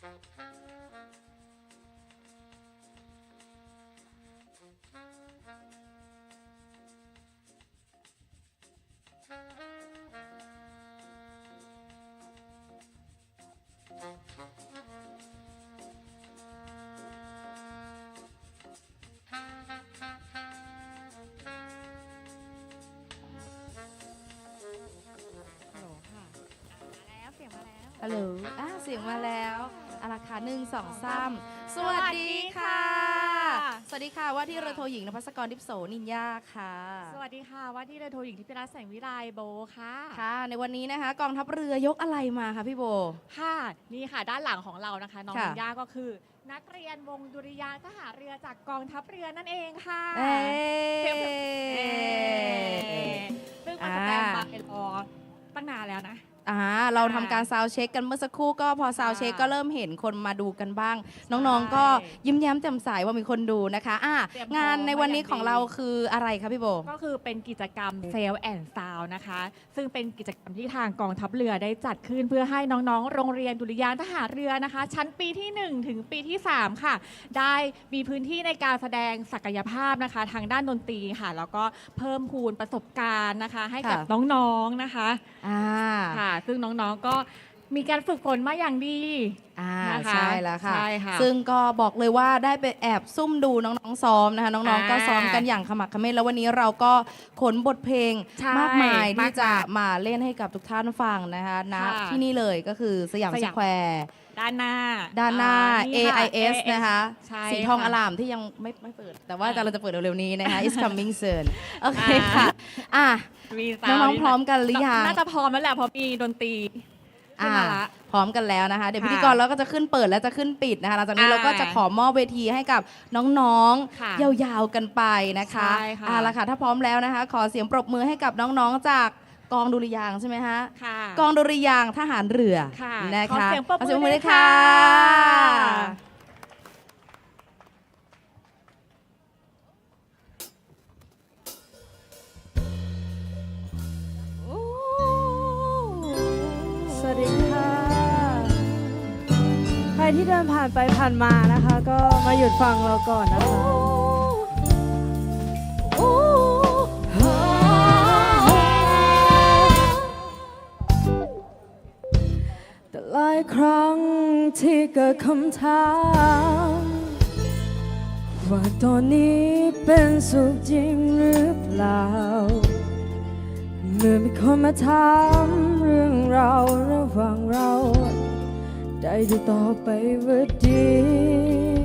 ฮัลโหลค่ะแล้วเสียงมาแล้วฮัลโหลอ่าเสียงมาแล้ว อาราคาหนึ่งสองสามสวัสดีค่ะ สวัสดีค่ะว่าที่เรือโทหญิงนภัสกรดิปโสนินยาค่ะ สวัสดีค่ะ ว่าที่เรือโทหญิงทิพย์รัตน์แสงวิไลโบค่ะ ค่ะ ในวันนี้นะคะ กองทัพเรือยกอะไรมาคะพี่โบ ค่ะ นี่ค่ะด้านหลังของเรานะคะ น้องค่ะธัญญาก็คือ นักเรียนวงดุริยางค์ทหารเรือจากกองทัพเรือนั่นเองค่ะเอ้เอ๊ะซึ่งมาสแตนบายรอตั้งนานแล้วนะ อ่าเราทำการซาวด์เช็คกันเมื่อสักครู่ก็พอซาวด์เช็คก็เริ่มเห็นคนมาดูกันบ้าง น้องๆก็ยิ้มแย้มแจ่มใสว่ามีคนดูนะคะอะเตรียมงานในวันนี้พร้ขออมงมาอย่างดีเราคืออะไรคะพี่โบ ก็คือเป็นกิจกรรมเซลแอนด์ซาวนะคะ ซึ่งเป็นกิจกรรมที่ทางกองทัพเรือได้จัดขึ้นเพื่อให้น้องๆ โรงเรียนดุริยางค์ทหารเรือนะคะ ชั้นปีที่ 1 ถึงปีที่ 3 ค่ะ ได้มีพื้นที่ในการแสดงศักยภาพนะคะ ทางด้านดนตรีค่ะ แล้วก็เพิ่มพูนประสบการณ์นะคะ ให้กับค่ะ น้องๆนะคะ อ่า ค่ะซึ่งน้องๆก็มีการฝึกฝนมาอย่างดี อ่านะคะใช่แล้วค่ะ ใช่ค่ะซึ่งก็บอกเลยว่าได้ไปแอบซุ่มดูน้องๆซ้อมนะคะน้องๆก็อ่าซ้อมกันอย่างขมักเขม้นแล้ววันนี้เราก็ขนบทเพลงใช่มากมายที่มากจะมายมาเล่นให้กับทุกท่านฟังนะคะณค่ะที่นี่เลยก็คือสยามสสยาม แควร์ ด้านหน้าด้านหน้า อ่ค่ะ AIS นะคะ ใช่สีทองค่ะอลามที่ยังไม่ไม่เปิด แต่ว่าอ่าเราจะเปิดเร็วๆนี้นะคะ is coming soon โอเคอ่าค่ะ อะมีน้ซาวองด์ๆพร้อมกันหรือยัง น่าจะพร้อมแล้วแหละเพราะมีดนตรีขึ้นอ่ามาละ พร้อมกันแล้วนะคะ เดี๋ยวค่ะพิธีกรเราก็จะขึ้นเปิดและจะขึ้นปิดนะคะหลังจากนี้อ่าเราก็จะขอมอบเวทีให้กับน้องค่ะๆยาวๆกันไปนะคะใช่ค่ะอ่าละค่ะถ้าพร้อมแล้วนะคะ ขอเสียงปรบมือให้กับน้องๆจาก กองดุริยางค์ใช่ไหมฮะ ค่ะ กองดุริยางค์ทหารเรือค่ะนะคะขอเสียงปรบมือขอด้วยด้วยค่ะค่ะสวัสดีค่ะ ใครที่เดินผ่านไปผ่านมานะคะ ก็มาหยุดฟังเราก่อนนะคะ ลายครั้งที่เกิดคำถาม ว่าตอนนี้เป็นสุขจริงหรือเปล่า เมื่อมีคนมาถามเรื่องเราระหว่างเรา ได้ดูต่อไปว่าดี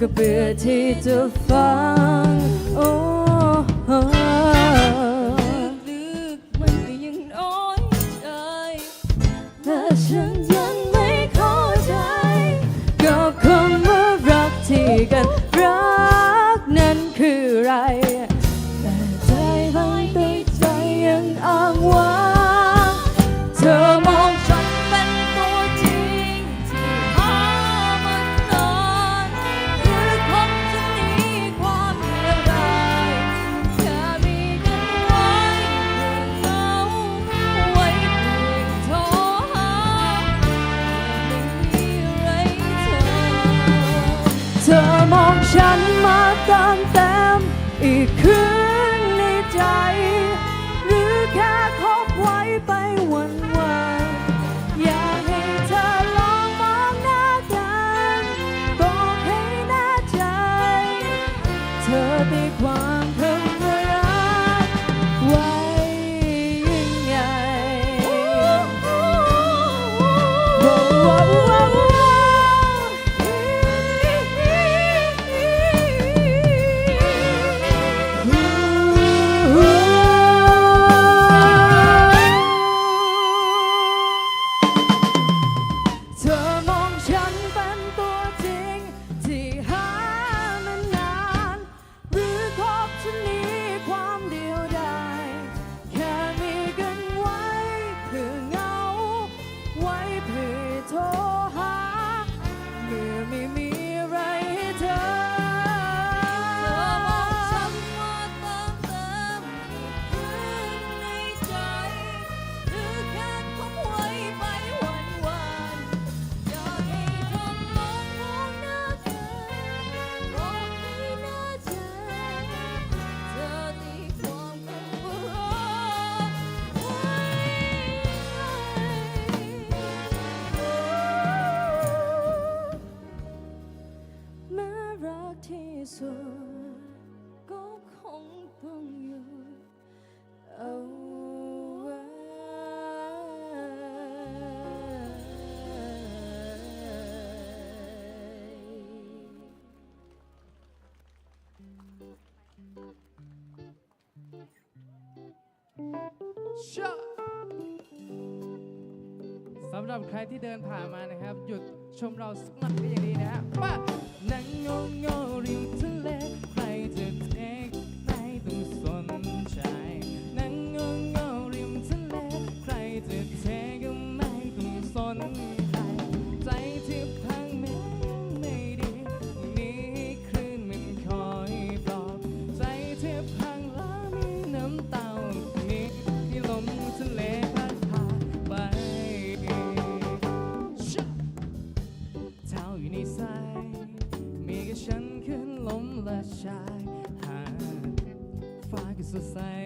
ก็เบื่อที่จะฟัง could ำหรับใครที่เดินผ่านมานะครับ หยุดชมเราสักหน่อยก็ยังดีนะฮะป้านั่งงงริวเธอ the same.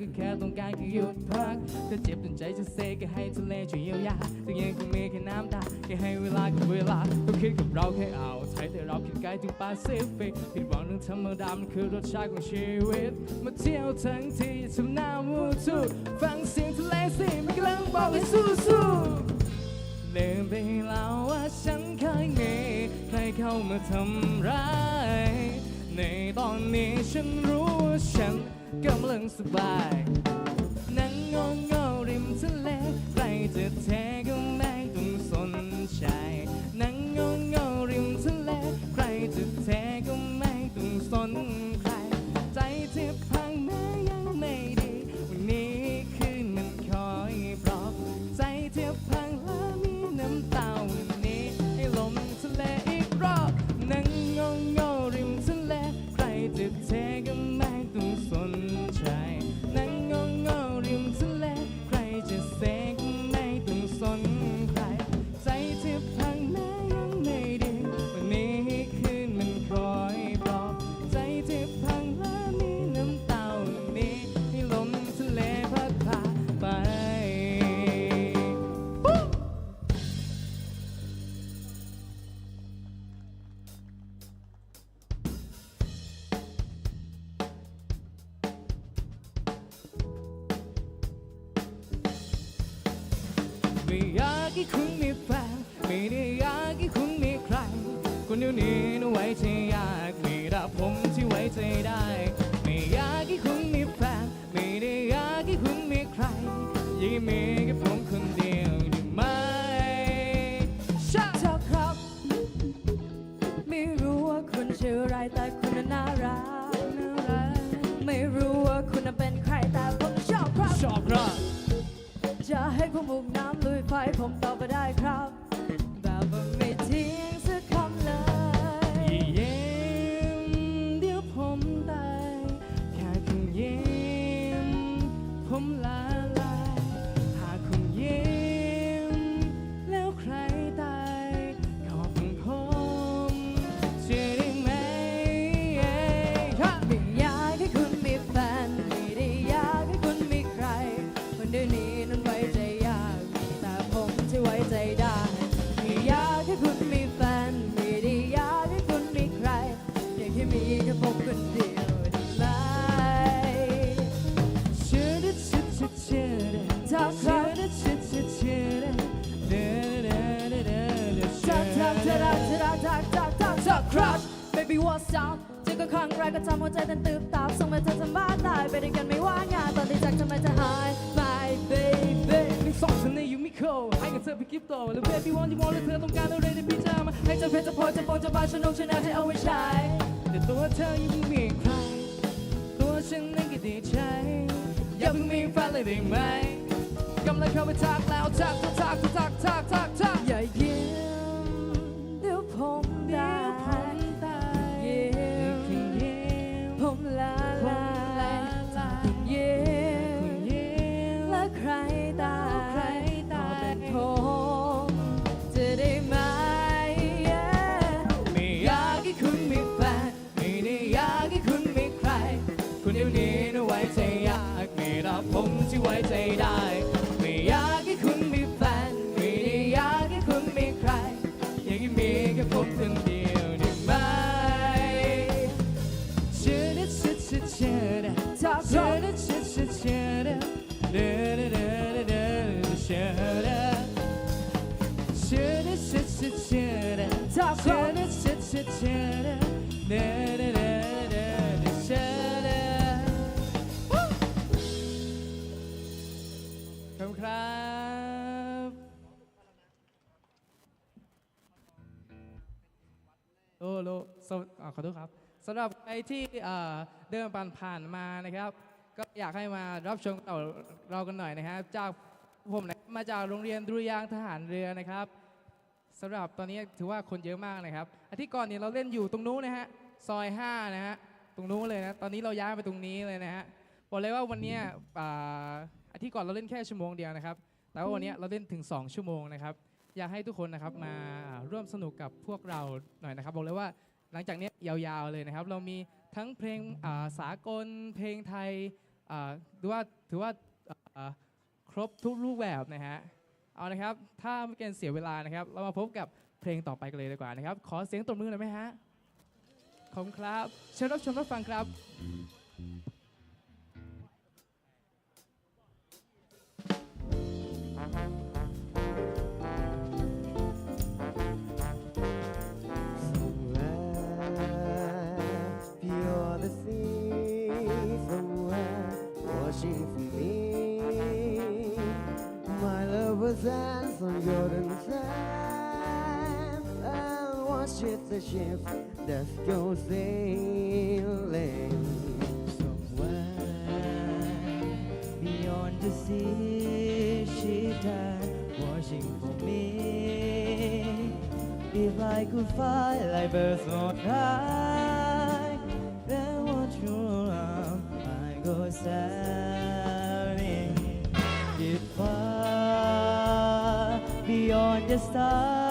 ก็แค่ต้องการแค่หยุดพักถ้าเจ็บจนใจจะเซก็ให้ทะเลช่วยเยียวยาแต่ยังคงมีแค่น้ำตาแค่ให้เวลากับเวลาต้องคิดกับเราแค่เอาใช้แต่เราคิดไกลถึงปาซิฟิกผิดหวังเรื่องธรรมดามันคือรสชาติของชีวิต มาเที่ยวทั้งทีทำหน้ามูทูฟังเสียงทะเลสิมันกำลังบอกให้สู้สู้ลืมไปแล้วว่าฉันเคยมีใครเข้ามาทำร้ายในตอนนี้ฉันรู้ว่าฉัน กำลังสบาย นั่งงองอริมทะเลใครจะแทก็ ไฟผมตอบไปได้ครับแบบ crush baby what's up เจอกันครั้งแรกก็ทำหัวใจเต้นตึบตับส่งมาเธอทำบ้าตายไปด้วยกันไม่ว่างานตอนที่จากทำไมจะหาย my baby มีสองเสน่ห์อยู่ไม่เข้าให้กับเธอไปกิฟต์ต่อแล้ว baby want you want แล้วเธอต้องการอะไรในพิจามาให้เธอเพชรจะพอจะปองจะบานฉันนงชนะให้เอาไว้ใช้แต่ตัวเธอยังไม่มีใครตัวฉันนั้นก็ดีใจ อย่าเพิ่งมีแฟนเลยได้ไหมกำลังเข้าไปทักแล้วทักทักทักทักทักทักทักอย่ายิ้มเดี๋ยวผมได้ ผมที่ไว้ใจได้ ขอโทษครับสำหรับใครที่เดินผ่านผ่านมานะครับ ก็อยากให้มารับชมเราเรากันหน่อยนะครับ จากผมนะมาจากโรงเรียนดุริยางทหารเรือนะครับสำหรับตอนนี้ถือว่าคนเยอะมากนะครับอาทิตย์ก่อนเนี่ยเราเล่นอยู่ตรงนู้นนะฮะซอย5นะฮะตรงนู้นเลยนะตอนนี้เราย้ายไปตรงนี้เลยนะฮะบอกเลยว่าวันนี้อาทิตย์ก่อนเราเล่นแค่ชั่วโมงเดียวนะครับ แต่ว่าวันนี้เราเล่นถึง 2 ชั่วโมงนะครับ อยากให้ทุกคนนะครับมาร่วมสนุกกับพวกเราหน่อยนะครับ บอกเลยว่า หลังจากนี้ยาวๆเลยนะครับ เรามีทั้งเพลงอ่าสากลเพลงไทยถือว่าถือว่าครบทุกรูปแบบนะฮะเอานะครับถ้าไม่เกินเสียเวลานะครับ เรามาพบกับเพลงต่อไปกันเลยดีกว่านะครับ ขอเสียงตบมือหน่อยไหมฮะขอบคุณครับเชิญรับชมรับฟังครับ watch it the ship that goes sailing. Somewhere beyond the sea, she died watching for me. If I could fly like birds on high, Just stop.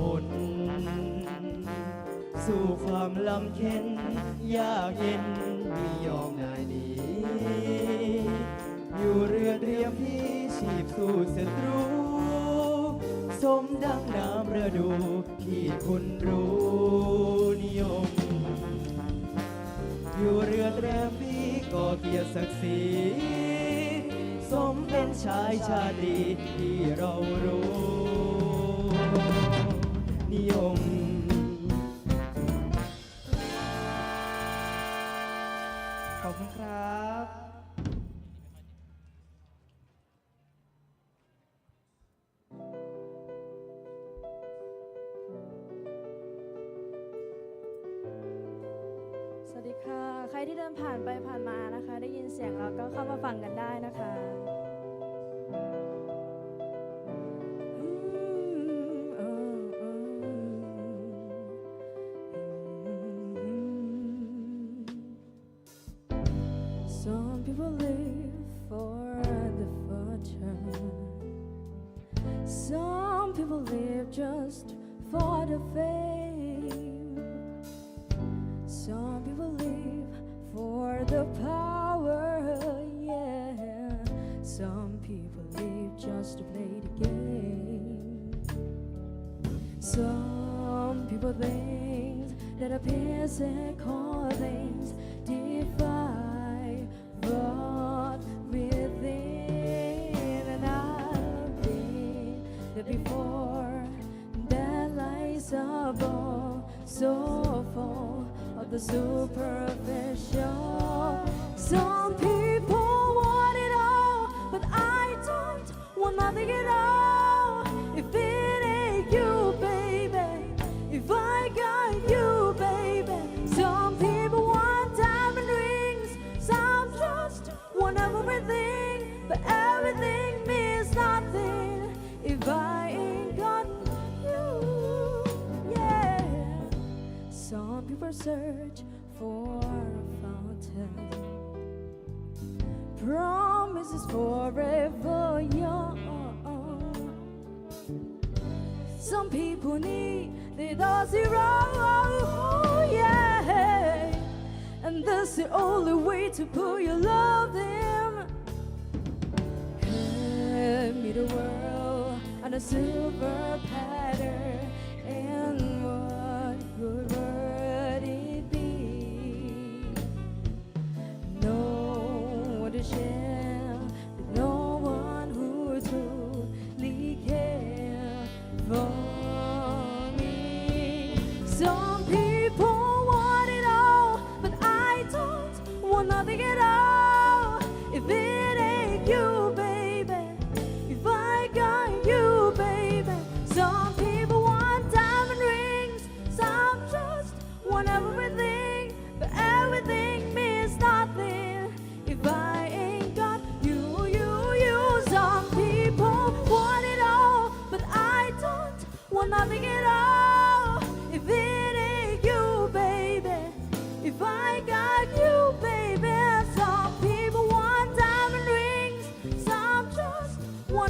ทน สู่ความลำเค็นยากเย็นไม่ยอมนายหนีอยู่เรือเรียมพี่ชีพสู่ศัตรู สมดังน้ำระดูที่คุณรู้นิยม อยู่เรือแรียมพี่ก็เกียรติศักดิ์ศรีสมเป็นชายชาดีที่เรารู้ 你用 people live for the fortune. Some people live just for the fame. Some people live for the power, yeah. Some people live just to play the game. Some people think that a passing call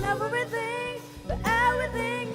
everything, everything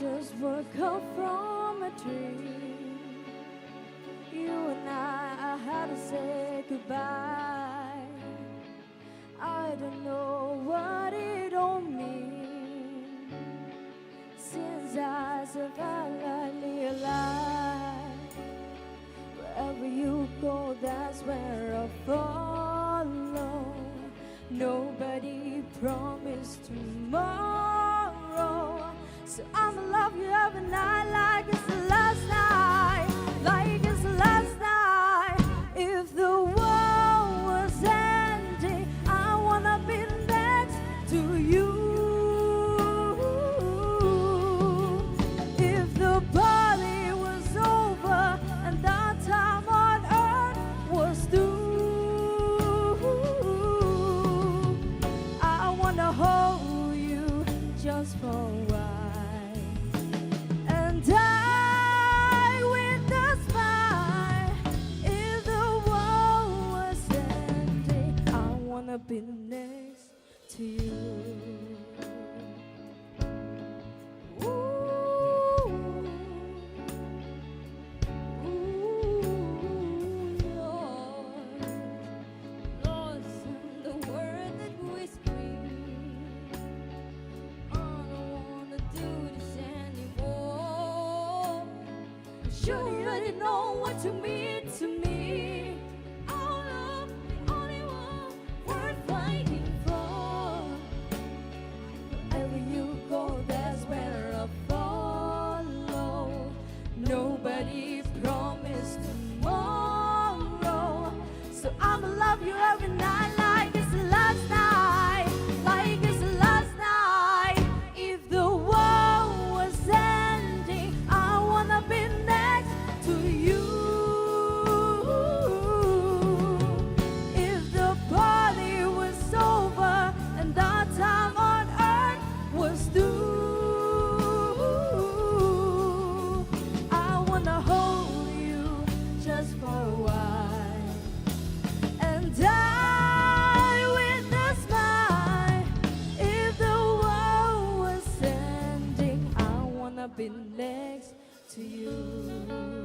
just won't come from just for a while. And I witnessed if the was ending. I wanna be. I'ma love you every night you,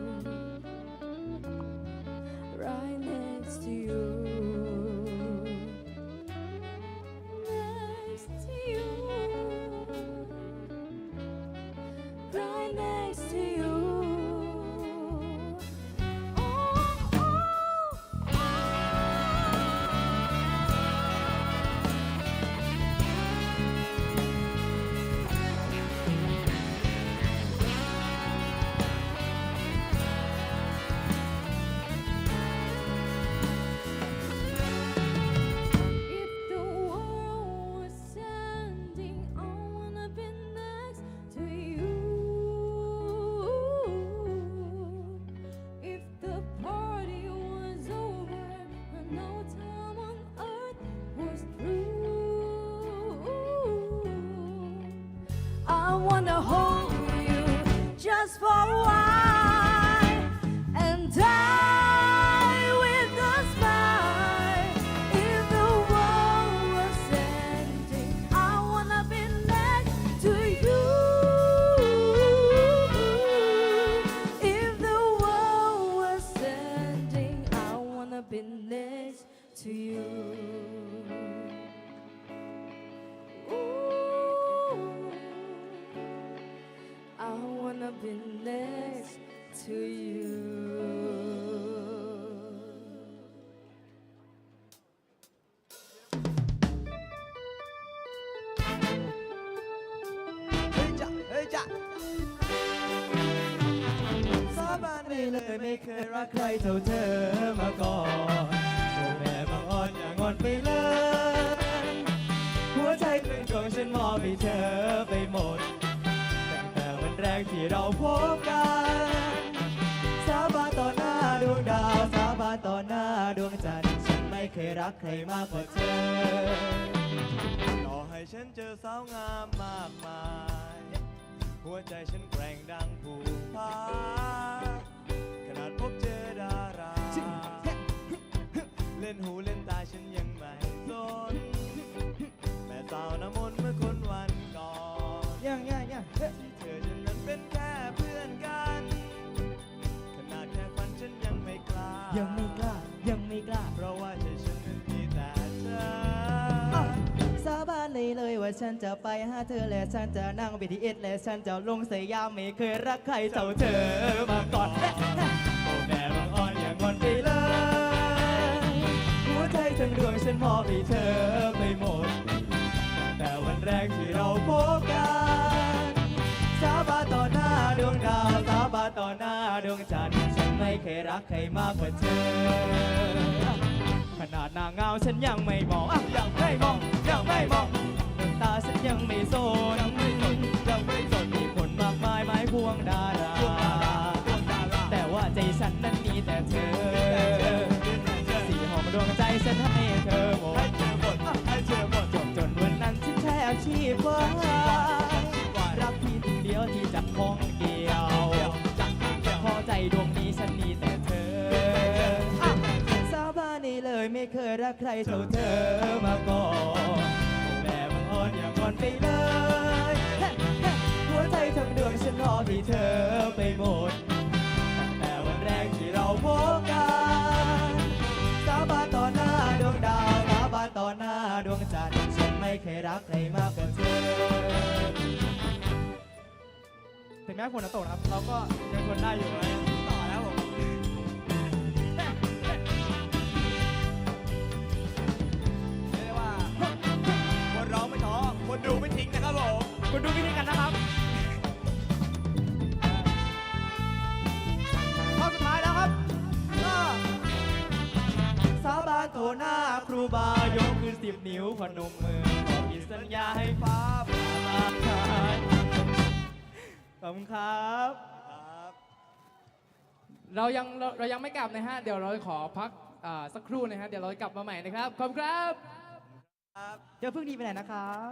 ท่าเธอมาก่อนโอ้แม่บางอ่อนอย่างอนไปเลย หัวใจครึ่งดวงฉันมอบให้เธอไปหมด ตั้งแต่วันแรกที่เราพบกัน สาบานต่อหน้าดวงดาว สาบานต่อหน้าดวงจันทร์ ฉันไม่เคยรักใครมากกว่าเธอ ต่อให้ฉันเจอสาวงามมากมาย หัวใจฉันแกร่งดังภูผาขนาดพบเจอ ล่นหูเล่นตาฉันยังไม่สนแม่สาวน้ำมนต์เมื่อคนวันก่อนยังยังยังที่เธอฉันนั้นเป็นแค่เพื่อนกัน ขนาดแค่ฝันฉันยังไม่กล้า ยังไม่กล้า ยังไม่กล้า เพราะว่าใจฉันนั้นมีแต่เธอสาบานเลยเลยว่าฉันจะไปหาเธอและฉันจะนั่ง BTS และฉันจะลงสยามไม่เคยรักใครเท่าเธอมาก่อน โอ้แม่บางอ่อ ทั้งดวงฉันมอบให้เธอไปหมด แต่วันแรกที่เราพบกัน สาบานต่อหน้าดวงดาว สาบานต่อหน้าดวงจันทร์ฉันไม่เคยรักใครมากกว่าเธอ ขนาดหน้าเงาฉันยังไม่มองอะยังไม่มองยังไม่มองน้ำตาฉันยังไม่โซนยังไม่ เคยรักใครเท่าเธอมาก่อนแม่บังอ่อนอย่างอ่อนไปเลยหัวใจทั้งดวงฉันรอที่เธอไปหมดตั้งแต่วันแรกที่เราพบกันสาบานต่อหน้าดวงดาวสาบานต่อหน้าดวงจันทร์ฉันไม่เคยรักใครมากกว่าเธอถึงแม้ม้ฝนจะตกนะครับเราก็ยังทนได้อยู่นะ คนดูไม่ทิ้งนะครับผมคนดูไม่ทิ้งกันนะครับข้อสุดท้ายแล้วครับก็สาบานโทหน้าครูบายกขึ้นสิบนิ้วพนมมือบอกผิดสัญญาให้ฟ้าผ่ามาขายขอบคุณครับ เรายังเราเรายังไม่กลับนะฮะ เดี๋ยวเราขอพักอ่าสักครู่นะฮะ เดี๋ยวเราจะกลับมาใหม่นะครับ ขอบคุณครับ เดี๋ยวเพิ่งดีไปไหนนะครับ